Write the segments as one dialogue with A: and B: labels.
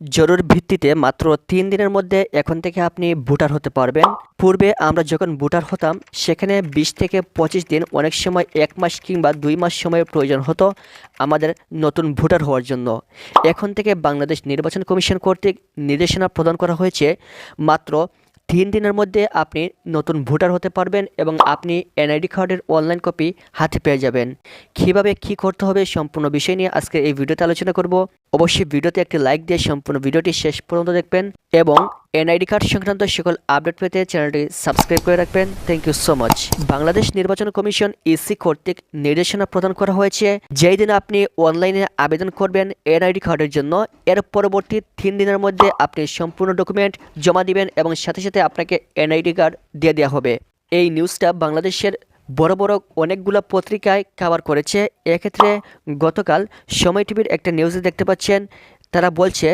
A: জরুরি ভিত্তিতে মাত্র তিন দিনের মধ্যে এখন থেকে আপনি ভোটার হতে পারবেন। পূর্বে আমরা যখন ভোটার হতাম, সেখানে বিশ থেকে পঁচিশ দিন অনেক সময় এক মাস কিংবা দুই মাস সময়ের প্রয়োজন হতো আমাদের নতুন ভোটার হওয়ার জন্য। এখন থেকে বাংলাদেশ নির্বাচন কমিশন কর্তৃক নির্দেশনা প্রদান করা হয়েছে, মাত্র তিন দিনের মধ্যে আপনি নতুন ভোটার হতে পারবেন এবং আপনি এনআইডি কার্ডের অনলাইন কপি হাতে পেয়ে যাবেন। কীভাবে কী করতে হবে সম্পূর্ণ বিষয় নিয়ে আজকে এই ভিডিওতে আলোচনা করব। অবশ্যই ভিডিওতে একটি লাইক দিয়ে সম্পূর্ণ ভিডিওটি শেষ পর্যন্ত দেখবেন এবং এনআইডি কার্ড সংক্রান্ত সকল আপডেট পেতে চ্যানেলটি সাবস্ক্রাইব করে রাখবেন। Thank you so much Bangladesh নির্বাচন কমিশন ইসি কর্তৃক নির্দেশনা প্রদান করা হয়েছে। যেই দিন আপনি অনলাইনে আবেদন করবেন এনআইডি কার্ডের জন্য, এর পরবর্তী তিন দিনের মধ্যে আপনি সম্পূর্ণ ডকুমেন্ট জমা দিবেন এবং সাথে সাথে আপনাকে এনআইডি কার্ড দিয়ে দেওয়া হবে। এই নিউজটা বাংলাদেশের বড় বড় অনেকগুলো পত্রিকায় কভার করেছে। এক্ষেত্রে গতকাল সময় টিভির একটা নিউজে দেখতে পাচ্ছেন তারা বলছে,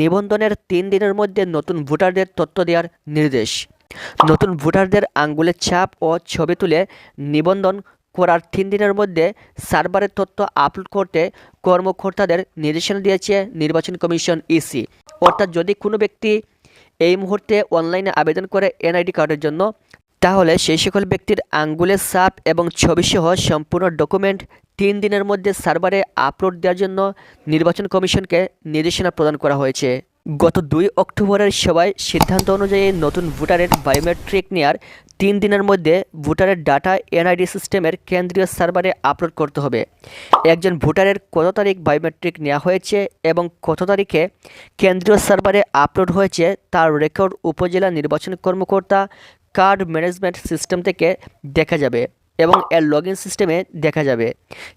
A: নিবন্ধনের তিন দিনের মধ্যে নতুন ভোটারদের তথ্য দেওয়ার নির্দেশ। নতুন ভোটারদের আঙ্গুলের ছাপ ও ছবি তুলে নিবন্ধন করার তিন দিনের মধ্যে সার্ভারের তথ্য আপলোড করতে কর্মকর্তাদের নির্দেশনা দিয়েছে নির্বাচন কমিশন ইসি। অর্থাৎ যদি কোনো ব্যক্তি এই মুহূর্তে অনলাইনে আবেদন করে এনআইডি কার্ডের জন্য তাহলে সেই সকল ব্যক্তির আঙ্গুলের সাপ এবং ছবিসহ সম্পূর্ণ ডকুমেন্ট তিন দিনের মধ্যে সার্ভারে আপলোড দেওয়ার জন্য নির্বাচন কমিশনকে নির্দেশনা প্রদান করা হয়েছে। গত দুই অক্টোবরের সভায় সিদ্ধান্ত অনুযায়ী নতুন ভোটারের বায়োমেট্রিক নেওয়ার তিন দিনের মধ্যে ভোটারের ডাটা, এনআইডি সিস্টেমের কেন্দ্রীয় সার্ভারে আপলোড করতে হবে। একজন ভোটারের কত তারিখ বায়োমেট্রিক নেওয়া হয়েছে এবং কত তারিখে কেন্দ্রীয় সার্ভারে আপলোড হয়েছে তার রেকর্ড উপজেলা নির্বাচন কর্মকর্তা কার্ড ম্যানেজমেন্ট সিস্টেম থেকে দেখা যাবে এবং এর লগ সিস্টেমে দেখা যাবে।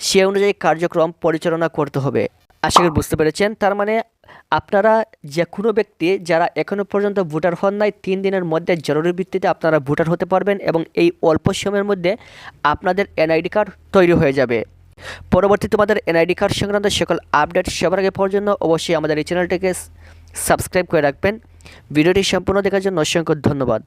A: সে অনুযায়ী কার্যক্রম পরিচালনা করতে হবে। আশা করি বুঝতে পেরেছেন। তার মানে আপনারা যে কোনো ব্যক্তি যারা এখনও পর্যন্ত ভোটার হন নাই, তিন দিনের মধ্যে জরুরি ভিত্তিতে আপনারা ভোটার হতে পারবেন এবং এই অল্প সময়ের মধ্যে আপনাদের এনআইডি কার্ড তৈরি হয়ে যাবে। পরবর্তী তোমাদের এনআইডি কার্ড সংক্রান্ত সকল আপডেট সবার আগে পাওয়ার জন্য অবশ্যই আমাদের এই চ্যানেলটিকে সাবস্ক্রাইব করে রাখবেন। ভিডিওটি সম্পূর্ণ দেখার জন্য অসংখ্য ধন্যবাদ।